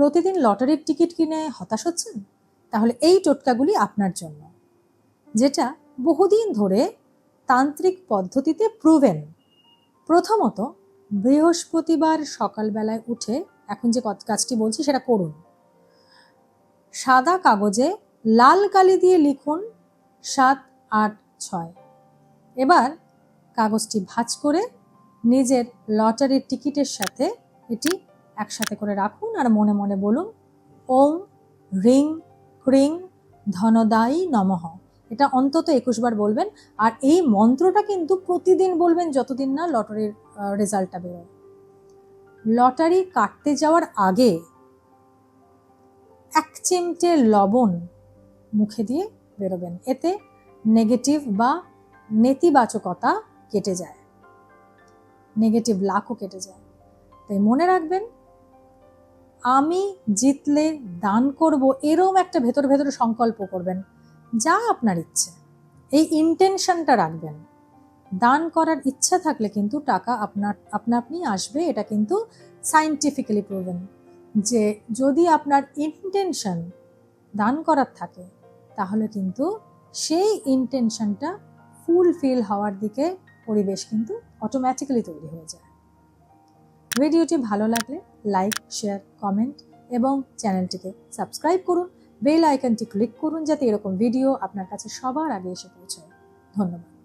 প্রতিদিন লটারির টিকিট কিনে হতাশ হচ্ছেন? তাহলে এই টোটকাগুলি আপনার জন্য। যেটা বহুদিন ধরে তান্ত্রিক পদ্ধতিতে প্রুভেন প্রথমত, বৃহস্পতিবার সকালবেলায় উঠে এখন যে কাজটি বলছি সেটা করুন সাদা কাগজে লাল কালি দিয়ে লিখুন সাত আট ছয়। এবার কাগজটি ভাঁজ করে নিজের লটারির টিকিটের সাথে এটি একসাথে করে রাখুন আর মনে মনে বলুন, ওম রিং ক্রিং ধনদায়ী নমঃ। এটা অন্তত একুশ বার বলবেন। আর এই মন্ত্রটা কিন্তু প্রতিদিন বলবেন, যতদিন না লটারির রেজাল্টটা বেরোয়। লটারি কাটতে যাওয়ার আগে এক চিমটে লবণ মুখে দিয়ে বেরোবেন। এতে নেগেটিভ বা নেতিবাচকতা কেটে যায়। নেগেটিভ লাখও কেটে যায়। তাই মনে রাখবেন আমি জিতলে দান করব এরম একটা ভেতর ভেতরে সংকল্প করবেন, যা আপনার ইচ্ছে। এই ইন্টেনশনটা রাখবেন। দান করার ইচ্ছা থাকলে কিন্তু টাকা আপনার, আপনা আপনি আসবে, এটা কিন্তু সাইন্টিফিক্যালি প্রুভেন যে যদি আপনার ইন্টেনশন দান করার থাকে, তাহলে কিন্তু সেই ইন্টেনশনটা ফুলফিল হওয়ার দিকে পরিবেশ কিন্তু অটোমেটিক্যালি তৈরি হয়ে যায়। ভিডিওটি ভালো লাগলে লাইক, শেয়ার, কমেন্ট এবং চ্যানেলটিকে সাবস্ক্রাইব করুন, বেল আইকনটি ক্লিক করুন যাতে এরকম ভিডিও আপনার কাছে সবার আগে এসে পৌঁছায়। ধন্যবাদ।